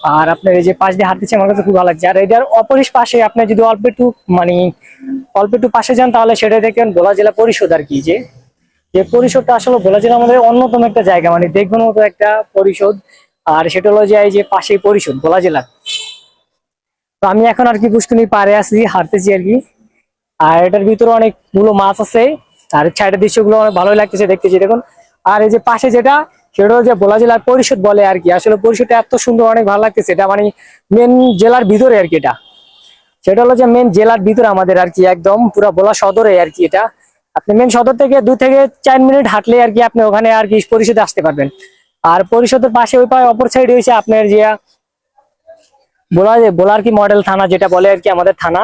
আর আপনার এই যে পাশ দিয়ে হাঁটতেছে, আমার কাছে খুব ভালো লাগছে। আর এটার অপরিস পাশে আপনি যদি অল্প একটু মানে অল্প একটু পাশে যান, তাহলে সেটা দেখবেন ভোলা জেলা পরিষদ আর কি, যে যে পরিষদটা আসলে ভোলা জেলা আমাদের অন্যতম একটা জায়গা মানে দেখবেন মতো একটা পরিষদ। আর সেটা হলো যে, এই যে পাশেই পরিষদ, ভোলা জেলার। তো আমি এখন আর কি পুষ্করণী পাড়ে আসি হাঁটতেছি আর কি। আর এটার ভিতরে অনেকগুলো মাছ আছে, আর সাইডের দৃশ্যগুলো অনেক ভালোই লাগতেছে দেখতেছি দেখুন। আর এই যে পাশে যেটা সেটা যে ভোলা জেলার পরিষদ বলে আর কি। আসলে পরিষদটা এত সুন্দর, অনেক ভালো লাগতেছে। এটা মানে মেন জেলার ভিতরে আর কি এটা। সেটা হলো যে মেন জেলার ভিতরে আমাদের আর কি, একদম পুরো ভোলা সদরে আর কি এটা। আপনি মেন সদর থেকে দু থেকে চার মিনিট হাঁটলে আর কি আপনি ওখানে আর কি পরিষদে আসতে পারবেন। আর পরিষদের পাশে ওই পাশে অপর সাইড হয়েছে আপনার যে বোলা বোলার কি মডেল থানা যেটা বলে আর কি আমাদের থানা।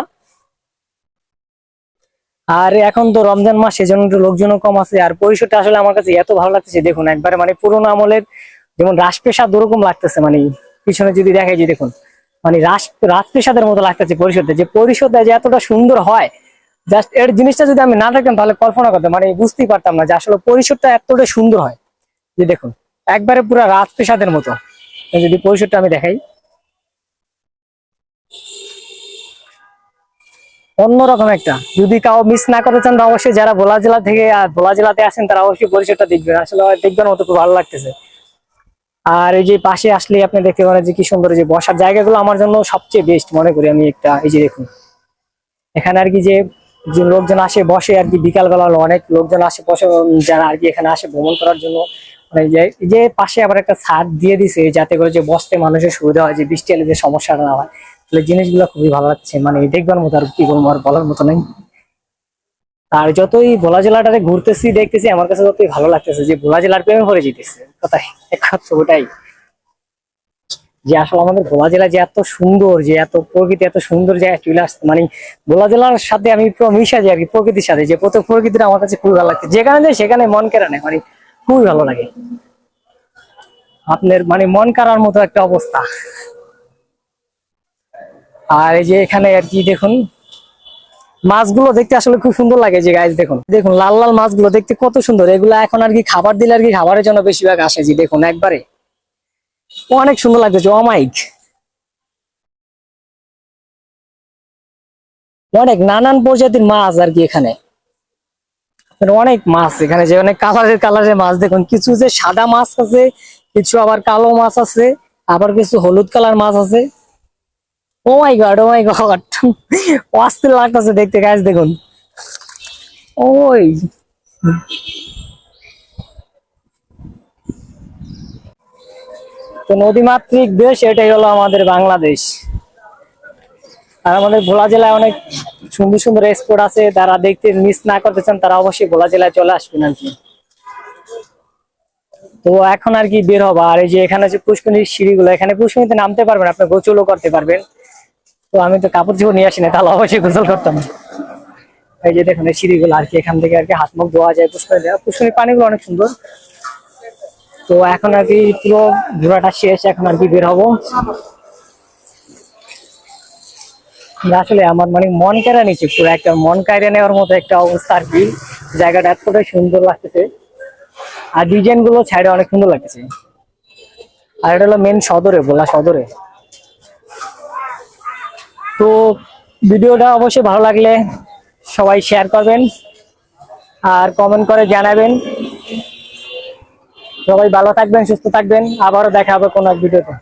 আর এখন তো রমজান মাস সেজন্য একটু লোকজনও কম আছে। আর পরিসরটা আসলে আমার কাছে এত ভালো লাগতেছে, দেখুন একবারে মানে পুরোনো আমলের যেমন রাজপ্রেসাদ ওরকম লাগতেছে মানে পিছনে যদি দেখাই যে দেখুন মানে রাজ রাজপ্রেসাদের মতো লাগতেছে পরিষদটা যে পরিষদটা যে এতটা সুন্দর হয় জাস্ট এর জিনিসটা যদি আমি না থাকতাম তাহলে কল্পনা করতাম মানে বুঝতেই পারতাম না যে আসলে পরিষদটা এতটা সুন্দর হয়। যে দেখুন, একবারে পুরো রাজপ্রেসাদের মতো। যদি পরিষদটা আমি দেখাই। অন্যরকম একটা। যদি কাউ মিস না করতে চান অবশ্যই যারা ভোলা জেলা থেকে আর ভোলা জেলাতে আসেন, তারা অবশ্যই পরিচয়টা দেখবেন। আসলে দেখবেন মতো খুব ভালো লাগতেছে। আর এই যে পাশে আসলে আপনি দেখতে পারেন যে কি সুন্দর যে বসার জায়গাগুলো আমার জন্য সবচেয়ে বেস্ট মনে করি আমি একটা, এই যে দেখুন। এখানে আর কি যে লোকজন আসে, বসে আর কি বিকালবেলা অনেক লোকজন আসে, বসে যারা আর কি এখানে আসে ভ্রমণ করার জন্য। মানে যে পাশে আবার একটা ছাদ দিয়ে দিছে, যাতে করে যে বসতে মানুষের সুবিধা হয়, যে বৃষ্টি এলে যে সমস্যাটা না হয়। জিনিসগুলো খুবই ভালো লাগছে। মানে দেখবার মতো আর কি বলব, আর বলার মতো নেই। আর যতই ভোলা জেলাটাতে ঘুরতেছি, দেখতেছি, আমার কাছে ততই ভালো লাগতেছে যে ভোলা জেলার প্রেমে ভরে যেতেছে। কথাই একমাত্র ওটাই। যে আসলে আমাদের ভোলা জেলা যে এত সুন্দর, যে এত প্রকৃতি, এত সুন্দর জায়গায় চলে আসছে। মানে ভোলা জেলার সাথে আমি পুরো মিশা যাই আর কি প্রকৃতির সাথে। যে প্রত্যেক প্রকৃতিটা আমার কাছে খুবই ভালো লাগছে। যেখানে যাই, সেখানে মন কেরা নেয়। মানে খুবই ভালো লাগে। আপনার মানে মন কাড়ার মতো একটা অবস্থা। আর এই যে এখানে আর কি দেখুন, মাছগুলো দেখতে আসলে খুব সুন্দর লাগে যে গাছ দেখুন। দেখুন, লাল লাল মাছগুলো দেখতে কত সুন্দর। এগুলো এখন আর কি খাবার দিলে আর কি খাবারের জন্য বেশিরভাগ আসে যে, দেখুন, একবারে। অনেক সুন্দর লাগতেছে অমাইক অনেক নানান প্রজাতির মাছ আর কি এখানে। অনেক মাছ এখানে যে, অনেক কালারের কালারের মাছ। দেখুন, কিছু যে সাদা মাছ আছে, কিছু আবার কালো মাছ আছে, আবার কিছু হলুদ কালার মাছ আছে। ও মাই গড ও মাই গড লাগতেছে দেখতে গাছ দেখুন। ওই। তো নদীমাতৃক দেশ, এটাই হলো আমাদের বাংলাদেশ। আর আমাদের ভোলা জেলায় অনেক সুন্দর সুন্দর স্পট আছে, যারা দেখতে মিস না করতে চান, তারা অবশ্যই ভোলা জেলায় চলে আসবেন আর কি। তো এখন আর কি বের হবা। আর এই যে এখানে যে পুষ্করণীর সিঁড়িগুলো, এখানে পুষ্করণীতে নামতে পারবেন আপনি গোসলও করতে পারবেন। তো আমি তো কাপড় চোপড় নিয়ে আসি না তাহলে অবশ্যই গোসল করতাম। এই যে দেখুন, এই সিঁড়িগুলো আর কি এখান থেকে আর কি হাত মুখ ধোয়া যায়, পুষ্করণী পুষ্করণীর পানিগুলো অনেক সুন্দর। তো এখন আর কি পুরো ঘোরাটা শেষ, এখন আর কি বের হব। আসলে আমার মানে মন কেড়া নিচ্ছে পুরো, একটা মন কায়রা নেওয়ার মতো একটা অবস্থা আর কি। জায়গাটা এতটাই সুন্দর লাগতেছে। আর ডিজাইনগুলো সাইডে অনেক সুন্দর লাগছে আর এটা হলো মেন সদরে বলা সদরে। তো ভিডিওটা অবশ্যই ভালো লাগলে সবাই শেয়ার করবেন আর কমেন্ট করে জানাবেন। সবাই ভালো থাকবেন, সুস্থ থাকবেন। আবারও দেখা হবে কোনো এক ভিডিওতে।